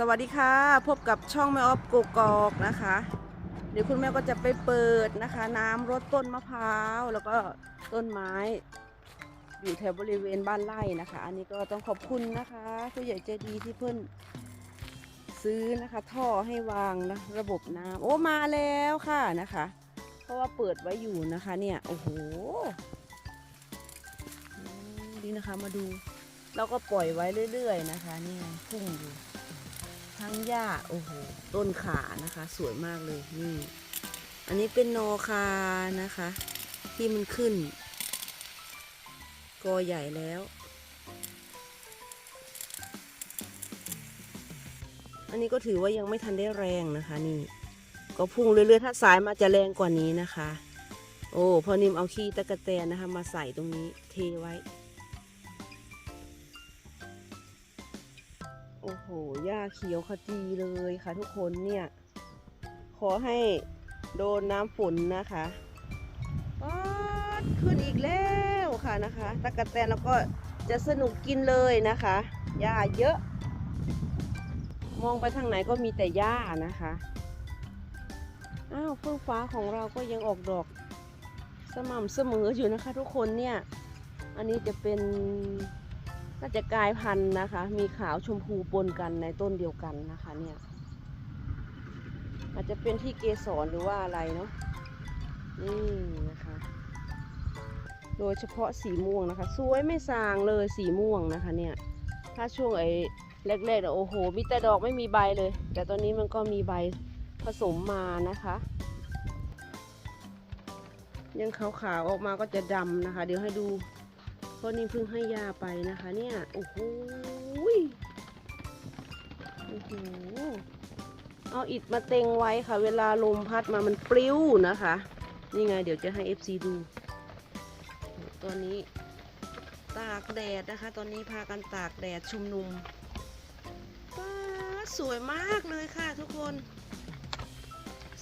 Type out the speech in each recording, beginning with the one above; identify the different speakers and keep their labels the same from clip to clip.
Speaker 1: สวัสดีค่ะ พบกับช่องแม่ออฟกกอกนะคะ เดี๋ยวคุณแม่ก็จะไปเปิดนะคะ น้ำรดต้นมะพร้าวแล้วก็ต้นไม้ อยู่แถวบริเวณบ้านไร่นะคะ อันนี้ก็ต้องขอบคุณนะคะผู้ใหญ่ใจดีที่เพิ่นซื้อนะคะ ท่อให้วางนะระบบน้ำโอ้มาแล้วค่ะนะคะ เพราะว่าเปิดไว้อยู่นะคะเนี่ยโอ้โหดีนะคะมาดูเราก็ปล่อยไว้เรื่อย ๆ นะคะนี่พุ่งอยู่ ทั้งหญ้าโอ้โหต้นขานะคะ สวยมากเลยนี่ อันนี้เป็นโนคานะคะ ที่มันขึ้น กอใหญ่แล้ว อันนี้ก็ถือว่ายังไม่ทันได้แรงนะคะ นี่ ก็พุ่งเรื่อยๆถ้าสายมาจะแรงกว่านี้นะคะ โอ้พอนิมเอาขี้ตะกะแตนนะคะ มาใส่ตรงนี้เทไว้ เขียวขจีเลยค่ะทุกคนเนี่ย ขอให้โดนน้ำฝนนะคะป๊าดขึ้นอีกแล้วค่ะนะคะตะกะแตนแล้วก็จะสนุกกินเลยนะคะหญ้าเยอะ มองไปทางไหนก็มีแต่หญ้านะคะอ้าวเฟื่องฟ้าของเราก็ยังออกดอกสม่ำเสมออยู่นะคะ ทุกคนเนี่ย อันนี้จะเป็น น่าจะกลายพันธุ์นะคะ มีขาวชมพูปนกันในต้นเดียวกันนะคะเนี่ย อาจจะเป็นที่เกสรหรือว่าอะไรเนาะ นี่นะคะ โดยเฉพาะสีม่วงนะคะ สวยไม่สางเลยสีม่วงนะคะเนี่ย ถ้าช่วงไอ้แรกๆเนี่ยโอ้โห มีแต่ดอกไม่มีใบเลย แต่ตอนนี้มันก็มีใบผสมมานะคะ ยังขาวๆออกมาก็จะดำนะคะ เดี๋ยวให้ดู เพราะนี่เพิ่งให้ยาไปนะคะเนี่ย โอ้โหโอ้โหเอาอิฐมาเต็งไว้ค่ะ เวลาลมพัดมามันปลิวนะคะ นี่ไง เดี๋ยวจะให้ FC ดู ตอนนี้ตากแดดนะคะ ตอนนี้พากันตากแดดชุมนุมป้าสวยมากเลยค่ะทุกคน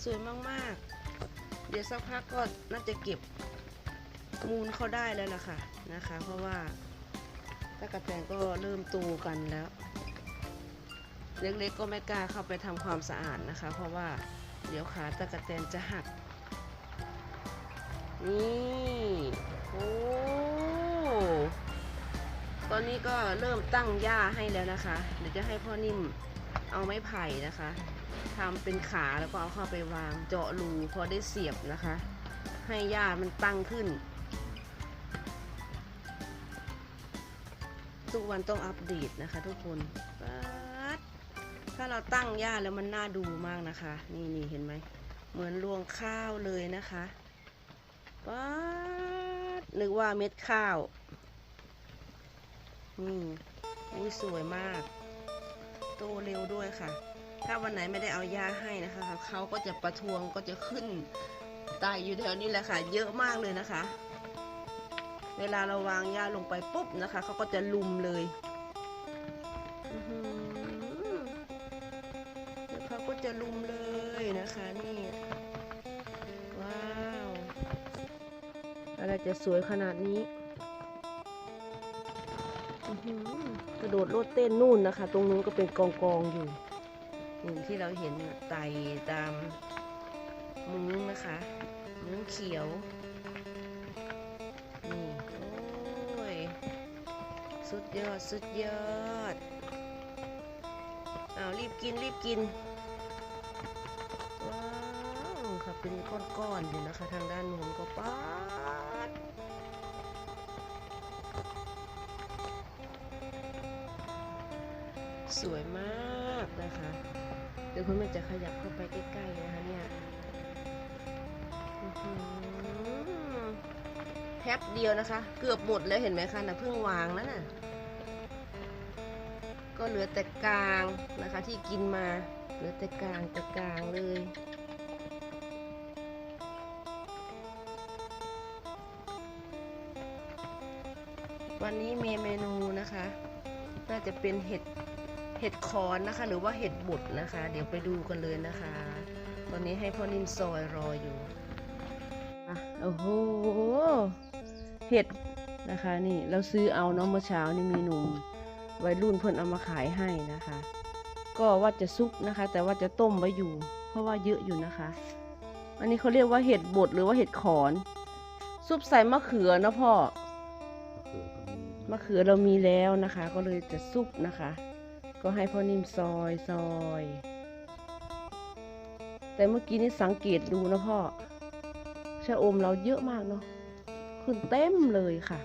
Speaker 1: สวยมาก ๆ เดี๋ยวสักพักก็น่าจะเก็บ มูลเขาได้แล้วล่ะค่ะนะคะ เพราะว่าตะกะแตนก็เริ่มโตกันแล้ว เล็กๆก็ไม่กล้าเข้าไปทำความสะอาดนะคะ เพราะว่าเดี๋ยวขาตะกะแตนจะหัก นี่โอ้ตอนนี้ก็เริ่มตั้งหญ้าให้แล้วนะคะ เดี๋ยวจะให้พ่อนิ่มเอาไม้ไผ่นะคะทำเป็นขาแล้วก็เอาเข้าไปวางเจาะรูพอได้เสียบนะคะ ให้หญ้ามันตั้งขึ้น ทุกวันต้องอัปเดตนะคะ ทุกคนถ้าเราตั้งหญ้าแล้วมันน่าดูมากนะคะ นี่นี่เห็นไหม เหมือนรวงข้าวเลยนะคะป๊าดนึกว่าเม็ดข้าว นี่อุ้ยสวยมาก โตเร็วด้วยค่ะ ถ้าวันไหนไม่ได้เอาหญ้าให้นะคะ เขาก็จะประท้วงก็จะขึ้นไตอยู่แถวนี้แหละค่ะ เยอะมากเลยนะคะ เวลาเราวางหญ้าลงไปปุ๊บนะคะเขาก็จะลุมเลยอื้อหือแล้วเขาก็จะลุมเลยนะคะนี่ว้าวอะไรจะสวยขนาดนี้กระโดดโลดเต้นนู่นนะคะ ตรงนู้นก็เป็นกองกองอยู่อย่างที่เราเห็นไต่ตามมุ้งนะคะ มุ้งเขียว นี่ โอ้ย สุดยอด สุดยอดเอารีบกิน รีบกิน ว้าวค่ะเป็นก้อนๆอยู่นะคะ ทางด้านนู้นก็ป๊าดสวยมากนะคะ เดี๋ยวคุณแม่จะขยับเข้าไปใกล้ ๆ นะคะเนี่ย แพ็บเดียวนะคะ เกือบหมดแล้วเห็นไหมคะนะเพิ่งวางแล้วน่ะก็เหลือแต่กลางนะคะ ที่กินมา เหลือแต่กลางแต่กลางเลย วันนี้มีเมนูนะคะ น่าจะเป็นเห็ดเห็ดคอนนะคะ หรือว่าเห็ดบดนะคะ เดี๋ยวไปดูกันเลยนะคะ ตอนนี้ให้พ่อนินซอยรออยู่อะโอ้โห เห็ดนะคะนี่เราซื้อเอาเนาะเมื่อเช้านี่มีหนุ่มวัยรุ่นเพิ่นเอามาขายให้นะคะ ก็ว่าจะซุปนะคะ แต่ว่าจะต้มไว้อยู่ เพราะว่าเยอะอยู่นะคะ อันนี้เขาเรียกว่าเห็ดบดหรือว่าเห็ดขอนซุปใส่มะเขือนะพ่อมะเขือเรามีแล้วนะคะ ก็เลยจะซุปนะคะ ก็ให้พ่อนิ่มซอยซอยแต่เมื่อกี้นี่สังเกตดูนะพ่อชะอมเราเยอะมากเนาะ ขึ้นเต็มเลยค่ะ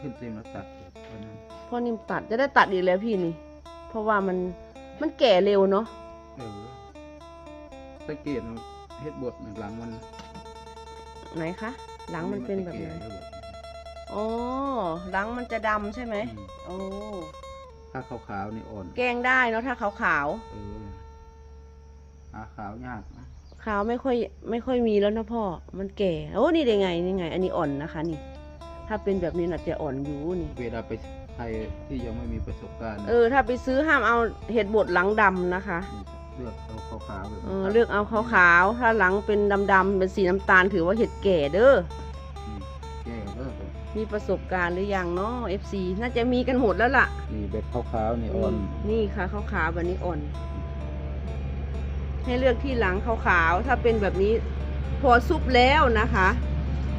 Speaker 2: ขึ้นเต็มแล้วตัดวันนั้น
Speaker 1: พ่อนิ่มตัดจะได้ตัดอีกแล้วพี่นี่ เพราะว่ามันมันแก่เร็วเนาะ
Speaker 2: เออสังเกตว่าเฮ็ดบดหลังมัน
Speaker 1: ไหนคะหลังมันเป็นแบบไหน
Speaker 2: ก่ล้วแบบ
Speaker 1: อ๋อหลังมันจะดำใช่ไหม
Speaker 2: อืม
Speaker 1: โอ้
Speaker 2: ถ้าขาวๆนี่อ่อน
Speaker 1: แกงได้เนาะถ้าขาวขาว
Speaker 2: เออหาขาวยากนะ
Speaker 1: ๆ ขาวไม่ค่อยไม่ค่อยมีแล้วนะพ่อ มันแก่ โอ้ นี่ได้ไงนี่ไง อันนี้อ่อนนะคะ นี่ ถ้าเป็นแบบนี้น่ะจะอ่อนอยู่นี่
Speaker 2: เวลาไปใครที่ยังไม่มีประสบการณ์
Speaker 1: เออ ถ้าไปซื้อห้ามเอาเห็ดบดหลังดำนะคะ
Speaker 2: เลือกเอาขาวๆแบบ
Speaker 1: เออเลือกเอาขาวๆ ถ้าหลังเป็นดำๆเป็นสีน้ำตาลถือว่าเห็ดแก่เด้อ
Speaker 2: อืมแก้เลิกเลย
Speaker 1: มีประสบการณ์หรือยังเนาะ FC น่าจะมีกันหมดแล้วล่ะ
Speaker 2: นี่แบบขาวๆนี่อ่อน
Speaker 1: นี่ค่ะขาวๆแบบนี้อ่อน ให้เลือกที่หลังขาวๆ ถ้าเป็นแบบนี้พอซุปแล้วนะคะ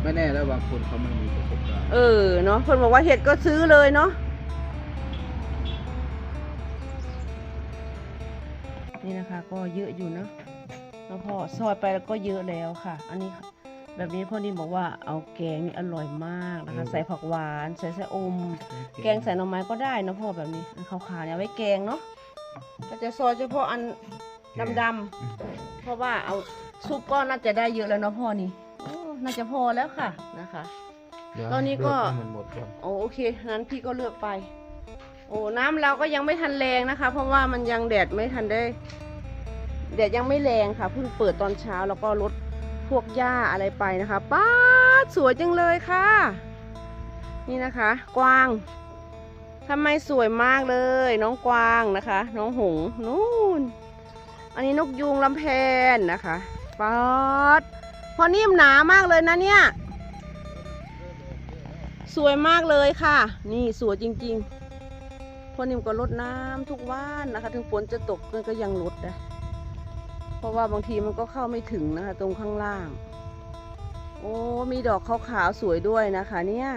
Speaker 2: ไม่แน่แล้วบางคนเขาไม่มีประสบการณ์
Speaker 1: เออเนาะคนบอกว่าเห็ดก็ซื้อเลยเนาะนี่นะคะก็เยอะอยู่เนาะแล้วพอซอยไปแล้วก็เยอะแล้วค่ะ อันนี้แบบนี้พ่อนิ่มบอกว่าเอาแกงนี่อร่อยมากนะคะ ใส่ผักหวานใส่ไส้อม แกงใส่หน่อไม้ก็ได้นะพ่อแบบนี้อันขาวๆเนี่ยเอาไว้แกงเนาะก็จะซอยเฉพาะอัน ดำๆเพราะว่าเอาซุปก็น่าจะได้เยอะแล้วเนาะพ่อนี่โอ้น่าจะพอแล้วค่ะนะคะ
Speaker 2: เดี๋ยว
Speaker 1: ตอนนี้ก็
Speaker 2: เลืให้มันหมดก่อน
Speaker 1: โอโอเคนั้นพี่ก็เลือกไป โอ้น้ำเราก็ยังไม่ทันแรงนะคะ เพราะว่ามันยังแดดไม่ทันได้แดดยังไม่แรงค่ะเพิ่งเปิดตอนเช้าแล้วก็ลดพวกหญ้าอะไรไปนะคะป้าดสวยจังเลยค่ะ นี่นะคะ กวางทำไมสวยมากเลย น้องกวางนะคะ น้องหงส์นู่น อันนี้นกยูงลำแพนนะคะป๊าดพอนิ่มหนามากเลยนะเนี่ย สวยมากเลยค่ะ นี่สวยจริงๆพ่อนิ่มก็ลดน้ำทุกวันนะคะ ถึงฝนจะตกมันก็ยังลดนะเพราะว่าบางทีมันก็เข้าไม่ถึงนะคะ ตรงข้างล่าง โอ้มีดอกขาวๆสวยด้วยนะคะ เนี่ย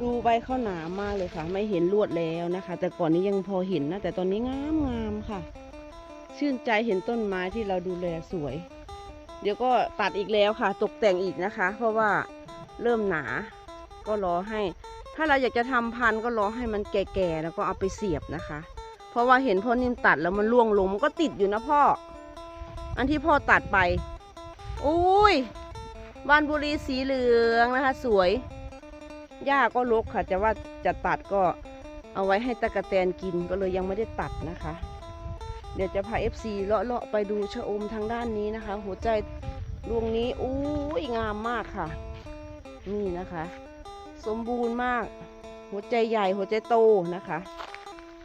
Speaker 1: ดูใบข้าวหนามมากเลยค่ะ ไม่เห็นลวดแล้วนะคะ แต่ก่อนนี้ยังพอเห็นนะ แต่ตอนนี้งามงามค่ะ ชื่นใจเห็นต้นไม้ที่เราดูแลสวย เดี๋ยวก็ตัดอีกแล้วค่ะ ตกแต่งอีกนะคะ เพราะว่าเริ่มหนาก็รอให้ ถ้าเราอยากจะทำพันธุ์ก็รอให้มันแก่ๆแล้วก็เอาไปเสียบนะคะ เพราะว่าเห็นพ่อนิ่มตัดแล้วมันร่วงลงมันก็ติดอยู่นะพ่อ อันที่พ่อตัดไปอุ้ยบานบุรีสีเหลืองนะคะ สวยหญ้าก็รกค่ะ แต่ว่าจะตัดก็เอาไว้ให้ตะกะแตนกินก็เลยยังไม่ได้ตัดนะคะ เดี๋ยวจะพา FC เลาะเลาะๆไปดูชะอมทางด้านนี้นะคะ หัวใจดวงนี้อุ้ยงามมากค่ะ นี่นะคะ สมบูรณ์มาก หัวใจใหญ่หัวใจโตนะคะ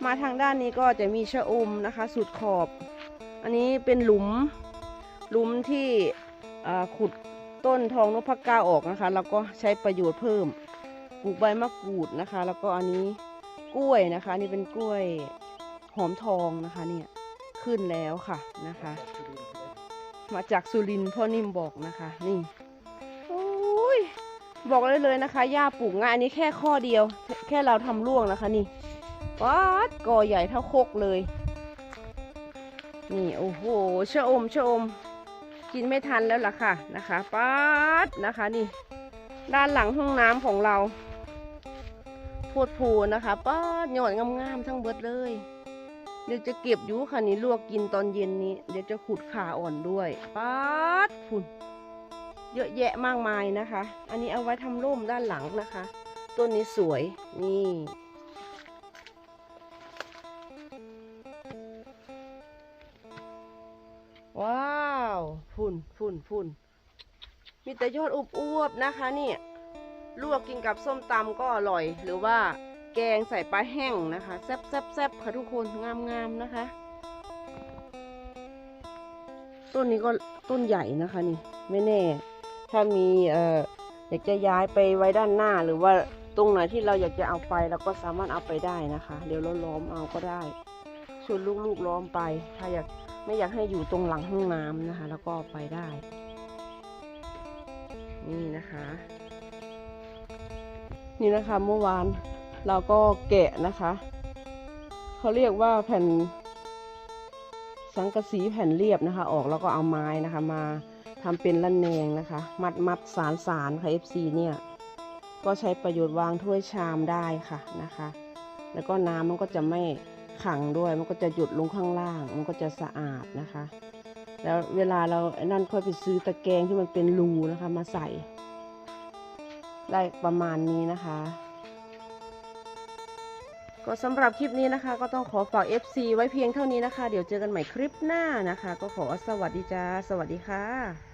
Speaker 1: มาทางด้านนี้ก็จะมีชะอมนะคะ สุดขอบ อันนี้เป็นหลุมหลุมที่ขุดต้นทองนพก้าออกนะคะ แล้วก็ใช้ประโยชน์เพิ่มปลูกใบมะกรูดนะคะ แล้วก็อันนี้กล้วยนะคะนี่เป็นกล้วยหอมทองนะคะเนี่ย ขึ้นแล้วค่ะนะคะ มาจากสุรินทร์พ่อนิ่มบอกนะคะนี่โอ้ยบอกเลยเลยนะคะหญ้าปลูกง่ายอันนี้แค่ข้อเดียว แค่เราทำร่วงนะคะนี่ป๊าดกอใหญ่เท่าโคกเลย นี่โอ้โหชะอมชะอม กินไม่ทันแล้วล่ะค่ะนะคะป๊าดนะคะนี่ ด้านหลังห้องน้ำของเราพูดพูนะคะป้าดหยอดงามๆทั้งเบิดเลย เดี๋ยวจะเก็บอยู่ค่ะนี่ลวกกินตอนเย็นนี้ เดี๋ยวจะขุดขาอ่อนด้วยป้าดฝุ่นเยอะแยะมากมายนะคะ อันนี้เอาไว้ทำร่มด้านหลังนะคะต้นนี้สวยนี่ว้าวฝุ่นฝุ่นฝุ่นมีแต่ยอดอุบอวบนะคะเนี่ยลวกกินกับส้มตำก็อร่อยหรือว่า แกงใส่ปลาแห้งนะคะแซ่บแซ่บแซ่บค่ะทุกคนงามงามๆนะคะ ต้นนี้ก็ต้นใหญ่นะคะนี่ไม่แน่ ถ้ามีเอ่ออยากจะย้ายไปไว้ด้านหน้าหรือว่าตรงไหนที่เราอยากจะเอาไปเราก็สามารถเอาไปได้นะคะ เดี๋ยวเราล้อมเอาก็ได้ชวนลูกๆล้อมไป ถ้าอยากไม่อยากให้อยู่ตรงหลังห้องน้ำนะคะ แล้วก็ไปได้ นี่นะคะ นี่นะคะเมื่อวาน เราก็แกะนะคะ เขาเรียกว่าแผ่น สังกะสีแผ่นเรียบนะคะ ออกแล้วก็เอาไม้นะคะ มาทำเป็นละแนงนะคะ มัดมัดสารสารค่ะ FC เนี่ย ก็ใช้ประโยชน์วางถ้วยชามได้ค่ะนะคะ แล้วก็น้ำมันก็จะไม่ขังด้วย มันก็จะหยุดลงข้างล่าง มันก็จะสะอาดนะคะ แล้วเวลาเรานั่นค่อยไปซื้อตะแกรงที่มันเป็นรูนะคะ มาใส่ ได้ประมาณนี้นะคะ ก็สำหรับคลิปนี้นะคะ ก็ต้องขอฝาก FC ไว้เพียงเท่านี้นะคะ เดี๋ยวเจอกันใหม่คลิปหน้านะคะ ก็ขอสวัสดีจ้า สวัสดีค่ะ